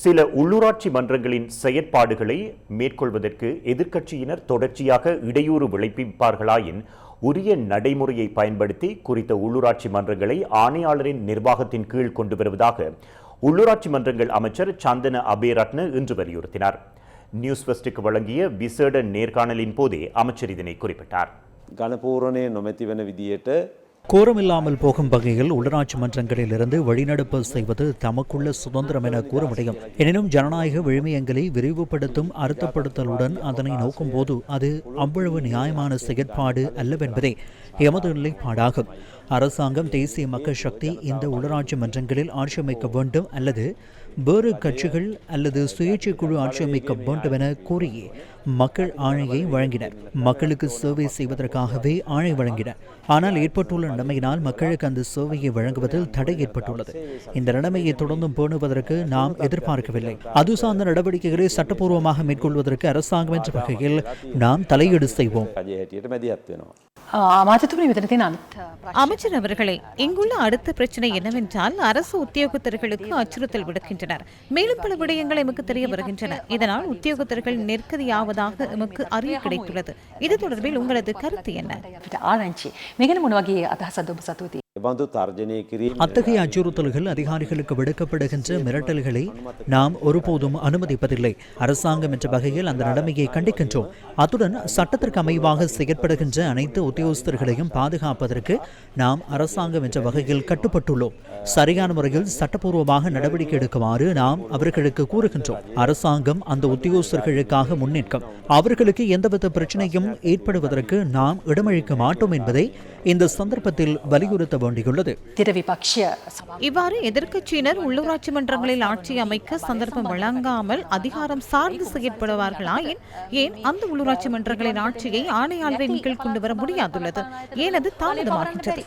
சில உள்ளூராட்சி மன்றங்களின் செயற்பாடுகளை மேற்கொள்வதற்கு எதிர்க்கட்சியினர் தொடர்ச்சியாக இடையூறு விளைப்பிப்பார்களாயின் உரிய நடைமுறையை பயன்படுத்தி குறித்த உள்ளூராட்சி மன்றங்களை ஆணையாளரின் நிர்வாகத்தின் கீழ் கொண்டு வருவதாக உள்ளூராட்சி மன்றங்கள் அமைச்சர் சந்தன அபேரத்ன இன்று வலியுறுத்தினார். நியூஸ் வெஸ்டுக்கு வழங்கிய விசேட நேர்காணலின் போதே அமைச்சர் இதனை குறிப்பிட்டார். கனபூரனே நொமத்தி விதியேட்ட கோரமில்லாமல் போகும் வகையில் உள்ளாட்சி மன்றங்களில் இருந்து செய்வது தமக்குள்ள சுதந்திரம் என கூற முடியும். எனினும் ஜனநாயக விழுமியங்களை விரிவுபடுத்தும் அர்த்தப்படுத்தலுடன் அதனை நோக்கும்போது அது அவ்வளவு நியாயமான செயற்பாடு அல்லவென்பதே எமது நிலைப்பாடாகும். அரசாங்கம் தேசிய மக்கள் சக்தி இந்த உள்ளராட்சி மன்றங்களில் ஆட்சி அமைக்க வேண்டும் அல்லது வேறு கட்சிகள் அல்லது சுயேட்சை குழு ஆட்சி அமைக்க வேண்டும் என கூறி மக்கள் ஆணையை வழங்கினர். மக்களுக்கு சேவை செய்வதற்காகவே ஆணை வழங்கினர் ஆனால் ஏற்பட்டுள்ள நிலைமையினால் மக்களுக்கு அந்த சேவையை வழங்குவதில் தடை ஏற்பட்டுள்ளது. இந்த நிலைமையை தொடர்ந்தும் பேணுவதற்கு நாம் எதிர்பார்க்கவில்லை. அது சார்ந்த நடவடிக்கைகளை சட்டப்பூர்வமாக மேற்கொள்வதற்கு அரசாங்கம் என்ற வகையில் நாம் தலையீடு செய்வோம். அமைச்சர் அவர்களே இங்குள்ள அடுத்த பிரச்சனை என்னவென்றால் அரசு உத்தியோகத்தர்களுக்கு அச்சுறுத்தல் விடுக்கின்றனர். மேலும் பல விடயங்கள் எமக்கு தெரிய வருகின்றன. இதனால் உத்தியோகத்தர்கள் நெருக்கதியாவதாக எமக்கு அறிய கிடைத்துள்ளது. இது தொடர்பில் உங்களது கருத்து என்ன? ஆராய்ச்சி. மிக வகையை அத்தகைய அச்சுறுத்தல்கள் அதிகாரிகளுக்கு விடுக்கப்படுகின்ற மிரட்டல்களை நாம் ஒருபோதும் அனுமதிப்பதில்லை. அரசாங்கம் என்ற வகையில் அந்த நிலைமையை கண்டிக்கின்றோம். அத்துடன் சட்டத்திற்கு அமைவாக செயற்படுகின்ற அனைத்து உத்தியோகஸ்தர்களையும் பாதுகாப்பதற்கு நாம் அரசாங்கம் என்ற வகையில் கட்டுப்பட்டுள்ளோம். சரியான முறையில் சட்டப்பூர்வமாக நடவடிக்கை எடுக்குமாறு நாம் அவர்களுக்கு கூறுகின்றோம். அரசாங்கம் அந்த உத்தியோகஸ்தர்களுக்காக முன்னேற்கும். அவர்களுக்கு எந்தவித பிரச்சனையும் ஏற்படுவதற்கு நாம் இடமளிக்க மாட்டோம் என்பதை இந்த சந்தர்ப்பத்தில் வலியுறுத்த வேண்டும். சுட்டிக்காட்டியுள்ளது இவ்வாறு எதிர்க்கட்சியினர் உள்ளூராட்சி மன்றங்களில் ஆட்சி அமைக்க சந்தர்ப்பம் வழங்காமல் அதிகாரம் சார்ந்து செயற்படுவார்களாயின் ஏன் அந்த உள்ளூராட்சி மன்றங்களின் ஆட்சியை ஆணையாளரின் கீழ் கொண்டு வர முடியாதுள்ளது? ஏன் தாமதமாகின்றது?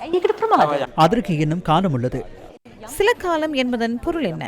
அதற்கு இன்னும் காலம் உள்ளது சில காலம் என்பதன் பொருள் என்ன?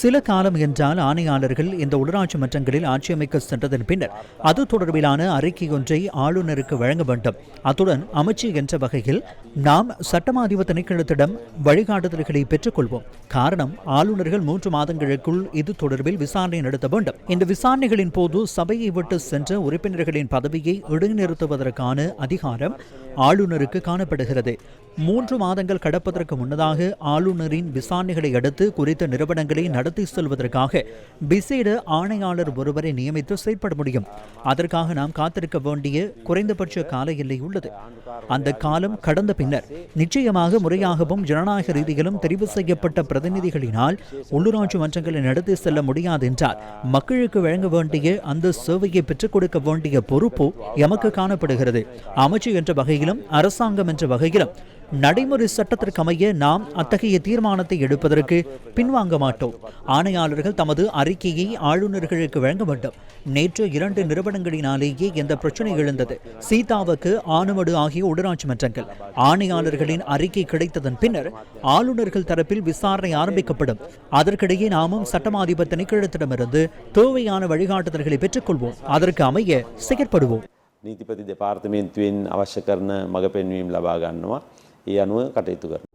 சில காலம் என்றால் ஆணையாளர்கள் இந்த உள்ளாட்சி மன்றங்களில் ஆட்சி அமைக்க சென்றதன் பின்னர் அது தொடர்பிலான அறிக்கை ஒன்றை ஆளுநருக்கு வழங்க வேண்டும். அத்துடன் அமைச்சு என்ற வகையில் நாம் சட்டமாதிப திணைக்களத்திடம் வழிகாட்டுதல்களை பெற்றுக்கொள்வோம். காரணம் ஆளுநர்கள் மூன்று மாதங்களுக்குள் இது தொடர்பில் விசாரணை நடத்த வேண்டும். இந்த விசாரணைகளின் போது சபையை விட்டு சென்ற உறுப்பினர்களின் பதவியை இடைநிறுத்துவதற்கான அதிகாரம் ஆளுநருக்கு காணப்படுகிறது. மூன்று மாதங்கள் கடப்பதற்கு முன்னதாக ஆளுநரின் விசாரணைகளை அடுத்து குறித்த நிறுவனங்களை நடத்தி செல்வதற்காக விசேட ஆணையாளர் ஒருவரை நியமித்து செயற்பட முடியும். அதற்காக நாம் காத்திருக்க வேண்டிய குறைந்தபட்ச கால எல்லை உள்ளது. அந்த காலம் கடந்த பின்னர் நிச்சயமாக முறையாகவும் ஜனநாயக ரீதியிலும் தெரிவு செய்யப்பட்ட பிரதிநிதிகளினால் உள்ளூராட்சி மன்றங்களை நடத்தி செல்ல முடியாது என்றால் மக்களுக்கு வழங்க வேண்டிய அந்த சேவையை பெற்றுக் கொடுக்க வேண்டிய பொறுப்பு எமக்கு காணப்படுகிறது. அமைச்சு என்ற வகையிலும் அரசாங்கம் என்ற வகையிலும் நடைமுறை சட்டத்திற்கு அமைய நாம் அத்தகைய தீர்மானத்தை எடுப்பதற்கு பின்வாங்க மாட்டோம் ஆணையாளர்கள் தமது அறிக்கையை ஆளுநர்களுக்கு வழங்க வேண்டும் நேற்று இரண்டு நிறுவனங்களினாலேயே இந்த பிரச்சனை எழுந்தது சீதாவுக்கு ஆணுமடு ஆகிய உள்ளாட்சி மன்றங்கள் ஆணையாளர்களின் அறிக்கை கிடைத்ததன் பின்னர் ஆளுநர்கள் தரப்பில் விசாரணை ஆரம்பிக்கப்படும் அதற்கிடையே நாமும் சட்டமாதிபர் திணைக்களத்திடமிருந்து தேவையான வழிகாட்டுதல்களை பெற்றுக்கொள்வோம் அதற்கு அமைய செயற்படுவோம் නීතිපති දෙපාර්තමේන්තුවෙන් අවශ්‍ය කරන මඟ පෙන්වීම් ලබා ගන්නවා. ඒ අනුව කටයුතු කරන.